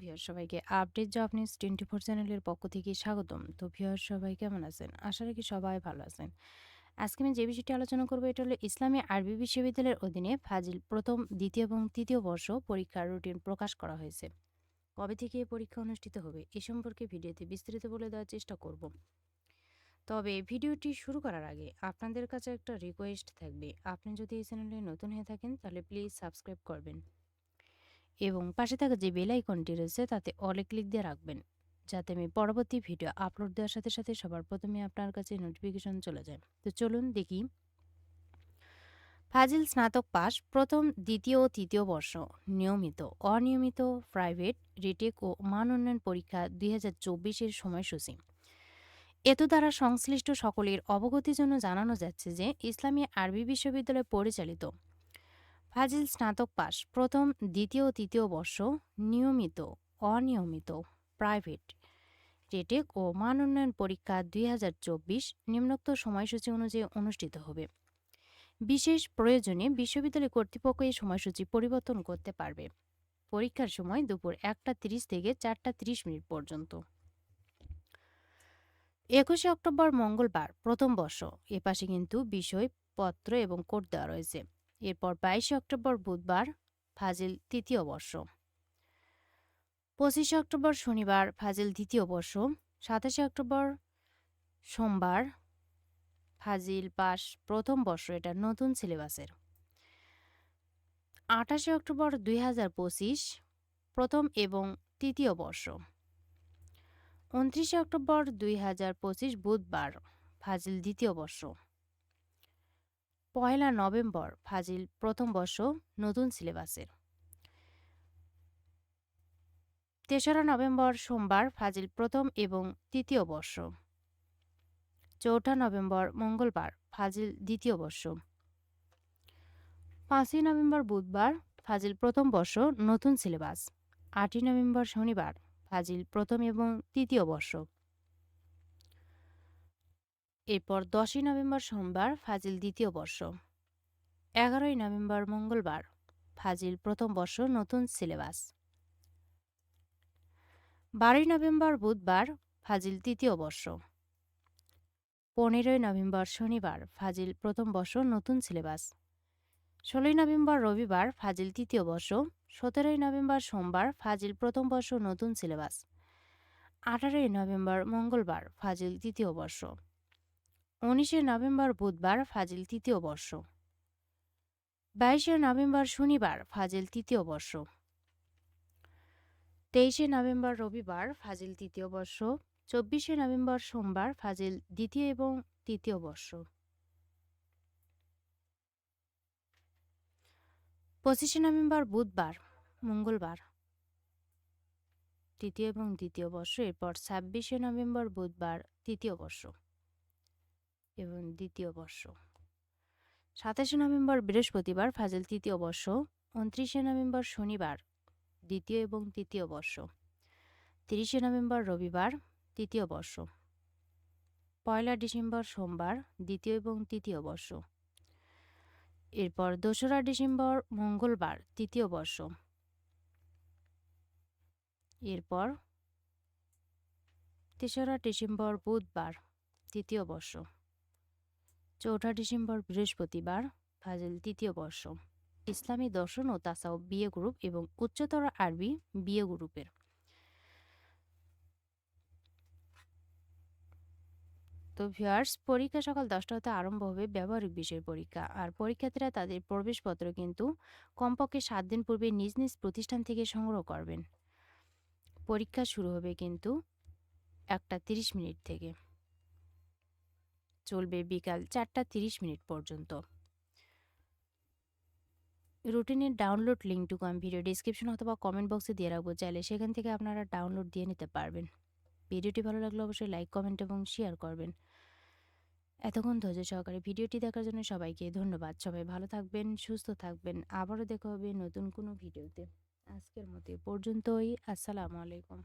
Viewer সবাইকে update job news twenty four চ্যানেলের পক্ষ থেকে স্বাগতম। তো ভিউয়ার সবাই কেমন আছেন? আশা রাখি সবাই ভালো আছেন। আজকে আমি যে বিষয়টি আলোচনা করব, এটা হলো ইসলামী আরবি বিশ্ববিদ্যালয়ের অধীনে ফাজিল প্রথম, দ্বিতীয় এবং তৃতীয় বর্ষ পরীক্ষার রুটিন প্রকাশ করা হয়েছে। কবে থেকে এই পরীক্ষা অনুষ্ঠিত হবে, এ সম্পর্কে ভিডিওতে বিস্তারিত বলে দেওয়ার চেষ্টা করব। তবে ভিডিওটি শুরু করার আগে আপনাদের কাছে একটা রিকোয়েস্ট থাকবে। আপনি যদি এই চ্যানেলে নতুন হয়ে থাকেন, তাহলে প্লিজ সাবস্ক্রাইব করবেন। এবং পাশে থাকা যে বেল আইকনটি রয়েছে, তাতে অলে ক্লিক দিয়ে রাখবেন। যাতে আমি পরবর্তী ভিডিও আপলোড দেওয়ার সাথে সাথে সবার প্রথমে আপনার কাছে নোটিফিকেশন চলে যায়। তো চলুন দেখি। ফাজিল স্নাতক পাস, প্রথম, দ্বিতীয় ও তৃতীয় বর্ষ, নিয়মিত, অনিয়মিত প্রাইভেট রিটেক ও মান উন্নয়ন পরীক্ষা দুই হাজার চব্বিশের সময়সূচি। এত দ্বারা সংশ্লিষ্ট সকলের অবগতির জন্য জানানো যাচ্ছে যে, ইসলামী আরবি বিশ্ববিদ্যালয় পরিচালিত ফাজিল স্নাতক পাস, প্রথম, দ্বিতীয় তৃতীয় বর্ষ নিয়মিত, অনিয়মিত প্রাইভেট রেটেক ও মান উন্নয়ন পরীক্ষা দুই হাজার চব্বিশ নিম্নোক্ত সময়সূচি অনুযায়ী অনুষ্ঠিত হবে। বিশেষ প্রয়োজনে বিশ্ববিদ্যালয় কর্তৃপক্ষ এই সময়সূচি পরিবর্তন করতে পারবে। পরীক্ষার সময় দুপুর একটা তিরিশ থেকে চারটা তিরিশ মিনিট পর্যন্ত। একুশে অক্টোবর মঙ্গলবার, প্রথম বর্ষ। এ পাশে কিন্তু বিষয় পত্র এবং কোড দেওয়া রয়েছে। এরপর বাইশে অক্টোবর বুধবার, ফাজিল তৃতীয় বর্ষ। পঁচিশে অক্টোবর শনিবার, ফাজিল দ্বিতীয় বর্ষ। সাতাশে অক্টোবর সোমবার, ফাজিল পাস প্রথম বর্ষ, এটা নতুন সিলেবাসের। আঠাশে অক্টোবর দুই হাজার পঁচিশ, প্রথম এবং তৃতীয় বর্ষ। উনত্রিশে অক্টোবর দুই হাজার পঁচিশ বুধবার, ফাজিল দ্বিতীয় বর্ষ। পয়লা নভেম্বর ফাজিল প্রথম বর্ষ নতুন সিলেবাসের। তেসরা নভেম্বর সোমবার ফাজিল প্রথম এবং তৃতীয় বর্ষ। চৌঠা নভেম্বর মঙ্গলবার ফাজিল দ্বিতীয় বর্ষ। পাঁচই নভেম্বর বুধবার ফাজিল প্রথম বর্ষ নতুন সিলেবাস। আটই নভেম্বর শনিবার ফাজিল প্রথম এবং তৃতীয় বর্ষ। এরপর দশই নভেম্বর সোমবার ফাজিল দ্বিতীয় বর্ষ। এগারোই নভেম্বর মঙ্গলবার, ফাজিল প্রথম বর্ষ নতুন সিলেবাস। বারোই নভেম্বর বুধবার, ফাজিল তৃতীয় বর্ষ। পনেরোই নভেম্বর শনিবার, ফাজিল প্রথম বর্ষ নতুন সিলেবাস। ষোলোই নভেম্বর রবিবার, ফাজিল তৃতীয় বর্ষ। সতেরোই নভেম্বর সোমবার, ফাজিল প্রথম বর্ষ নতুন সিলেবাস। আঠারোই নভেম্বর মঙ্গলবার, ফাজিল তৃতীয় বর্ষ। উনিশে নভেম্বর বুধবার ফাজিল তৃতীয় বর্ষ। বাইশে নভেম্বর শনিবার ফাজিল তৃতীয় বর্ষ। তেইশে নভেম্বর রবিবার ফাজিল তৃতীয় বর্ষ। চব্বিশে নভেম্বর সোমবার ফাজিল দ্বিতীয় এবং তৃতীয় বর্ষ। পঁচিশে নভেম্বর বুধবার, মঙ্গলবার। তৃতীয় এবং দ্বিতীয় বর্ষ, এরপর ছাব্বিশে নভেম্বর বুধবার, তৃতীয় বর্ষ। এবং দ্বিতীয় বর্ষ। সাতাশে নভেম্বর বৃহস্পতিবার, ফাজিল তৃতীয় বর্ষ। উনত্রিশে নভেম্বর শনিবার, দ্বিতীয় এবং তৃতীয় বর্ষ। তিরিশে নভেম্বর রবিবার, তৃতীয় বর্ষ। পয়লা ডিসেম্বর সোমবার, দ্বিতীয় এবং তৃতীয় বর্ষ। এরপর দোসরা ডিসেম্বর, মঙ্গলবার, তৃতীয় বর্ষ। এরপর তেসরা ডিসেম্বর, বুধবার, তৃতীয় বর্ষ। চৌঠা ডিসেম্বর বৃহস্পতিবার, ফাজিল তৃতীয় বর্ষ। ইসলামী দর্শন ও তাসাও বিয়ে গ্রুপ এবং উচ্চতর আরবি বিয়ে গ্রুপের। তো ভিউয়ার্স পরীক্ষা সকাল দশটা হতে আরম্ভ হবে ব্যবহারিক বিষয়ের পরীক্ষা। আর পরীক্ষার্থীরা তাদের প্রবেশপত্র কিন্তু কমপক্ষে সাত দিন পূর্বে নিজ নিজ প্রতিষ্ঠান থেকে সংগ্রহ করবেন। পরীক্ষা শুরু হবে কিন্তু একটা তিরিশ মিনিট থেকে। চলবে বিকাল চারটা তিরিশ মিনিট পর্যন্ত। রুটিনের ডাউনলোড লিঙ্কটুকু আমি ভিডিও ডিসক্রিপশন অথবা কমেন্ট বক্সে দিয়ে রাখব, চাইলে সেখান থেকে আপনারা ডাউনলোড দিয়ে নিতে পারবেন। ভিডিওটি ভালো লাগলে অবশ্যই লাইক, কমেন্ট এবং শেয়ার করবেন। এতক্ষণ ধৈর্য সহকারে ভিডিওটি দেখার জন্য সবাইকে ধন্যবাদ। সবাই ভালো থাকবেন, সুস্থ থাকবেন। আবারও দেখা হবে নতুন কোনো ভিডিওতে। আজকের মতো পর্যন্তই। আসসালামু আলাইকুম।